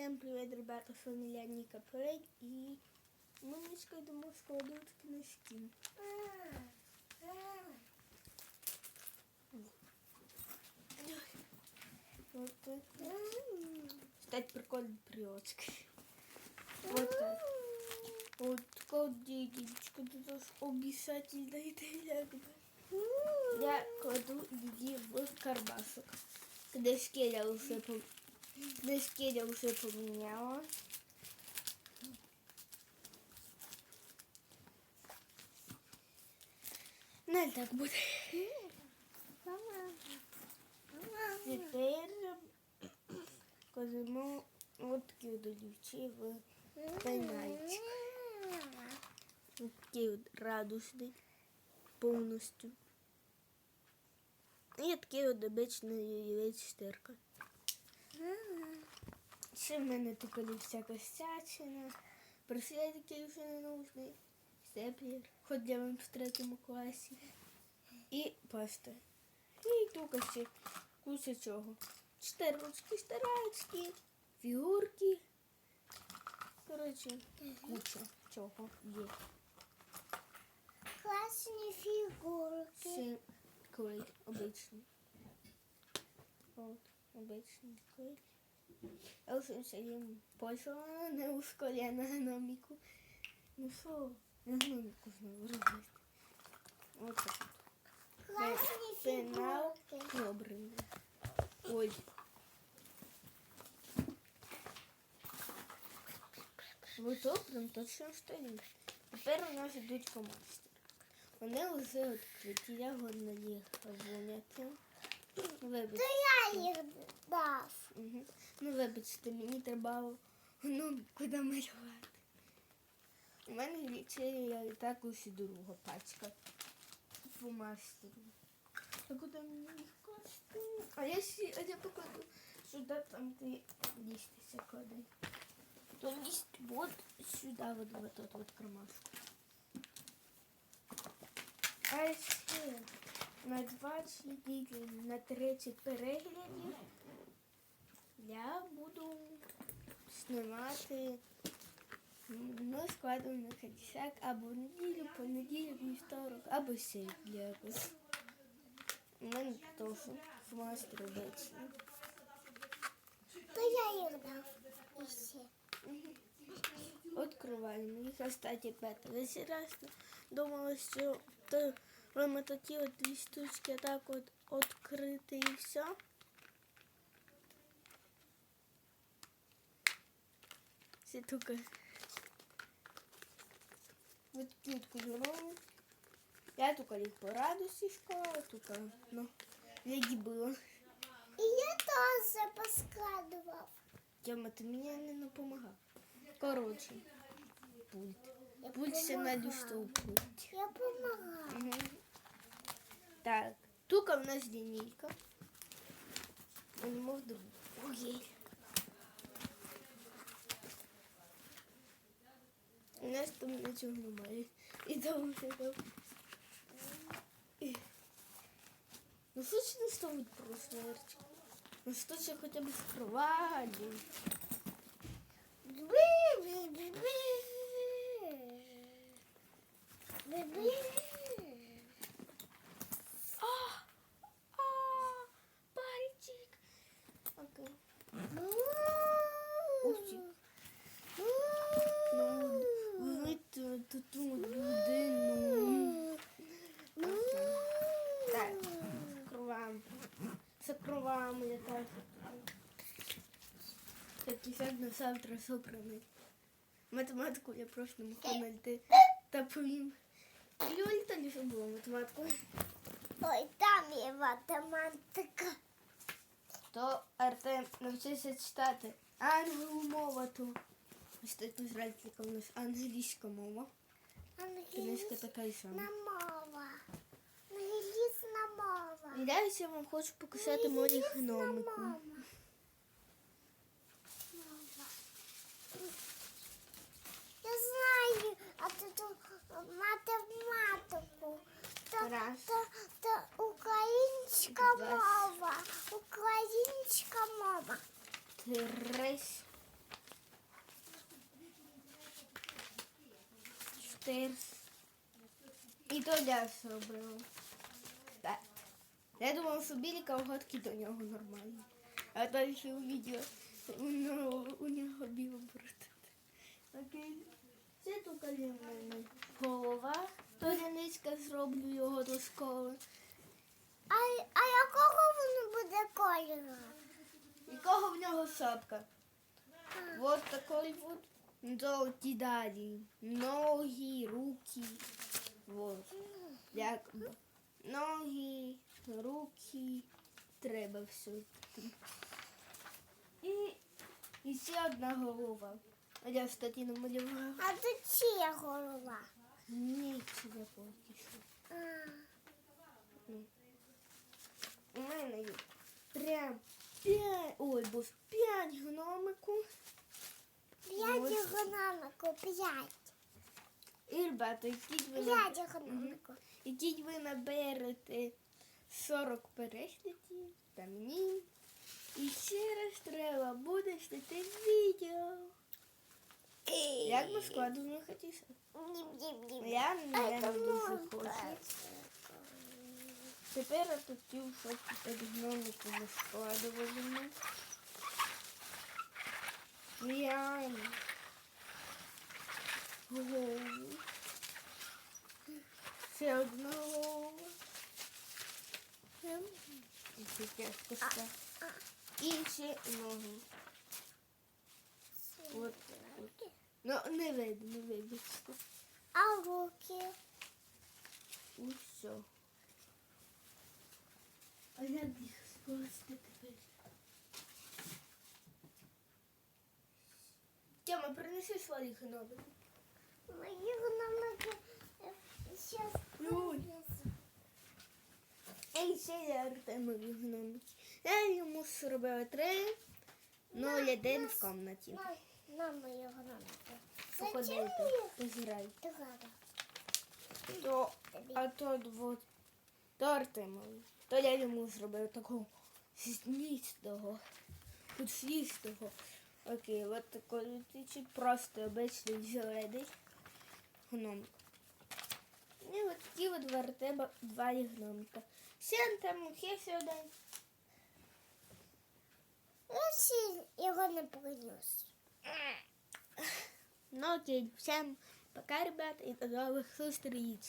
Всем привет, ребята, с вами Леоника Прей и мы мамочка думала, что идут носки. Вот тут. Кстати, прикольный приводчик. Вот так. Вот такая дедечка, ты тоже обязательно это лягнешь. Я кладу еди в кармашек. Когда шкеля уже пом... Книжки я вже поміняла. Не так буде. Тепер кладемо от такі от олівці в пенальчик. Такий от радужний повністю. І такий от обичний яєць штирка. Ще в мене тут коли всяка стячина, браслет який вже не нужний, степлер, хоч я вам в третьому класі. І паста. І ще куча чого. Штирочки, штирачки, фігурки. Коротше, куча чого є. Классные фигурки. Це клей обичний. От, обичний клей. Я а на гноміку. Ну що, на гноміку знову робити. От так. Классные Пенал фигурки. добрий. Ой. Вот то прям точно стоїть. Тепер у нас йдуть комастери. Вони вже відкриті, я на їх воняти. Вибачте. Я дав. Угу. Ну, вибачте, мені треба ну, куди малювати. У мене лічили також і друга пачка фломастерів. А куди мені їх класти? А я, сі, а я покладу сюди, там де лістися клади. То ліст вот сюди, вот в этот вот кармашку. А ще на 20 відео, на 30 переглядів я буду знімати ну, складу на 50 або в неділю, понеділок, вівторок, або сьогодні якось. У мене теж фломастер обичний. То я их дав. И все. Откриваємо їх, кстати, Петя. Весь раз думала, що то ми такі от дві штучки так от відкрити і все. Все тільки вот такі от кольорові. Я тільки їх по радості школа, тільки, ну, які було. И я тоже поскладывал. Тьома, ти мені не допомагав. Коротше, пульт. Я Пульт ще помагала. надюстав пульт. Я помогала. Мгм. Так, тука в нас лінійка. Будемо в другу. Окей. нічого немає. І там вже там. І- Ну що ж не ставить просто Ярчик? Ну що це хоча б скривали? Би-би-би-би. Би-би. Закриваємо. Закриваємо, я теж. Так, і сьогодні завтра собраний. Математику я просто не можу знайти. Та повім. Люль, то не було математику. Ой, там є математика. То Артем навчився читати англійську мову, то ось тут зранку у нас англійська мова. Книжка така й сама. мова. І далі я вам хочу показати мої гномику. Я знаю, а тут математику. Та, та, та українська мова. Українська мова. Три. Чотири. І то я все. Я думала, що білі колготки до нього нормальні. А то ще у відео у нього, біло просто. Окей. Це тут мене голова. Толяницька зроблю його до школи. А, а якого воно буде кольору? Якого в нього шапка? Вот такой вот. Золоті далі. Ноги, руки. Вот. Як ноги, руки. Треба все. І, і ще одна голова. А я кстати намалювала. А тут чия голова? Нічого поки що. А, У мене є прям п'ять, ой, боже, п'ять гномику. П'ять економіку, п'ять. І, ребята, ідіть ви, на- П'ять економіку. ідіть ви наберете 40 переглядів та мені. І ще раз треба буде зняти відео. Як ми складемо хотіше? Нім-нім-нім. Я не дуже хочу. Тепер я хотів, щоб гномику ми складували. Я голову. Ще одна голова. І ще тяжко стало. І ще ноги. От так. Ну, не видно, вибачте. А руки? Усе. А як їх скласти тепер? Тьома, принеси свої гноми. Мої економіки зараз. І ще я Артемові гномики. Я йому зробила три, ну, один в кімнаті. на, на мої економіки. Походити, пограй. То, а то вот то Артемові. То я йому зробив такого сністого. Тут сністого. Окей, от такий просто обичний зелений гном. І от такі от в Артема два гномика. Всем там є сюди. Я ще його не принес. Ну окей, всем пока, ребята, и до новых встреч.